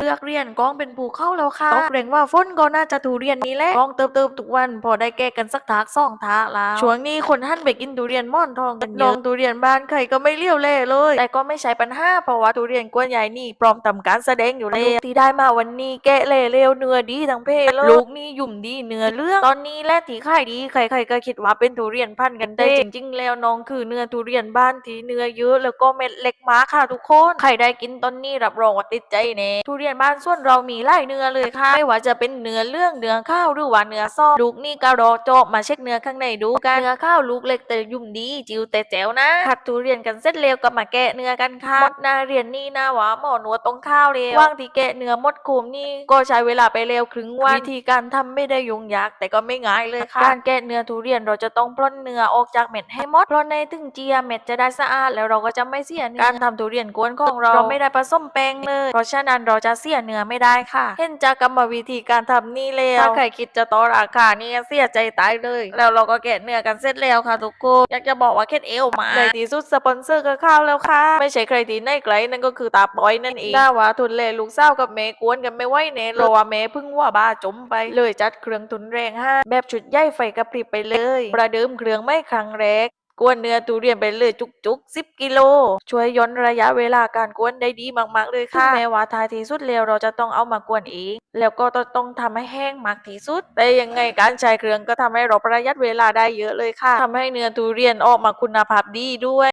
เลือกเรียนกองเป็นภูเข้าแล้วค่ะตกเรงว่าฝนก็น่าจะทุเรียนนี้แหละกองเติบเติบทุกวัน พอได้แก้กันสักทากสองทากแล้วช่วงนี้คนหันไปกินทุเรียนหม่อนทองกันเยอะทุเรียนบ้านใครก็ไม่เลี้ยวเล่เลย แต่ก็ไม่ใช่ปัญหาเพราะว่าทุเรียนกวนใหญ่นี่พร้อมทำการแสดงอยู่แล้วที่ได้มาวันนี้แกะเล่เร็วเนื้อดีทั้งเพศเลยลูกนี่ยุ่มดีเนื้อเลือกตอนนี้แลที่ขายดีใครๆก็คิดว่าเป็นทุเรียนพันธุ์กันได้จริงๆ แล้วน้องคือเนื้อทุเรียนบ้านที่เนื้อเยอะแล้วก็เม็ดเล็กมากค่ะทุกคนใครได้กินตอนนี้รับรองว่าติดใจแน่ทุเรียนบ้านส่วนเรามีหลายเนื้อเลยค่ะ ไม่ว่าจะเป็นเนื้อเรื่องเนื้อข้าวหรือว่าเนื้อส้มลูกนี่ก็รอโจบมาเช็คเนื้อข้างในดูกันเนื้อข้าวลูกเล็กแต่ยุ่มดีจิ๋วแต่แจ๋วนะขัดทุเรียนกันเสร็จเร็วก็มาแกะเนื้อกันค่ะหมดหนาเรียนนี่นะหวาหมอหนัวตรงข้าวเลยว่างที่แกะเนื้อหมดคุมนี่ก็ใช้เวลาไปเร็วครึ่งวันวิธีการทำไม่ได้ยุ่งยากแต่ก็ไม่ง่ายเลยค่ะการแกะเนื้อทุเรียนเราจะต้องปล้นเนื้อออกจากเม็ดให้หมดเพราะในถึงเจียเม็ดจะได้สะอาดแล้วเราก็จะไม่เสียเนื้อการทำทุเรียนกวนของเราเราไม่ได้ผสมแป้งเลยเพราะฉะนั้นเราจะเสียเนื้อไม่ได้ค่ะ เห็นจากกรรมวิธีการทำนี่แล้ว ถ้าใครคิดจะต่อราคานี่เสียใจตายเลย แล้วเราก็แกะเนื้อกันเสร็จแล้วค่ะทุกคนอยากจะบอกว่าเคล็ดเอวมาเลยที่สุดสปอนเซอร์ก็เข้าวแล้วค่ะ ไม่ใช่ใครที่ไหนไกลนั่นก็คือตาปอยนั่นเองถ้าว่าทุนเลลูกสาวกับเมย์กวนกันไม่ไหวเนเพราะว่าเมย์เพิ่งว่าบ้าจมไป เลยจัดเครื่องทุนแรงห้าแบบชุดใหญ่ไฟกระพริบไปเลย ประเดิมเครื่องไม่ครั้งแรก กวนเนื้อทุเรียนไปเลยจุกๆ10กิโล ช่วยย่นระยะเวลาการกวนได้ดีมากๆเลยค่ะถึงแม้ว่าท้ายที่สุดแล้วเราจะต้องเอามากวนเองแล้วก็ต้องทำให้แห้งมากที่สุด แต่ยังไงการใช้เครื่องก็ทำให้เราประหยัดเวลาได้เยอะเลยค่ะทำให้เนื้อทุเรียนออกมาคุณภาพดีด้วย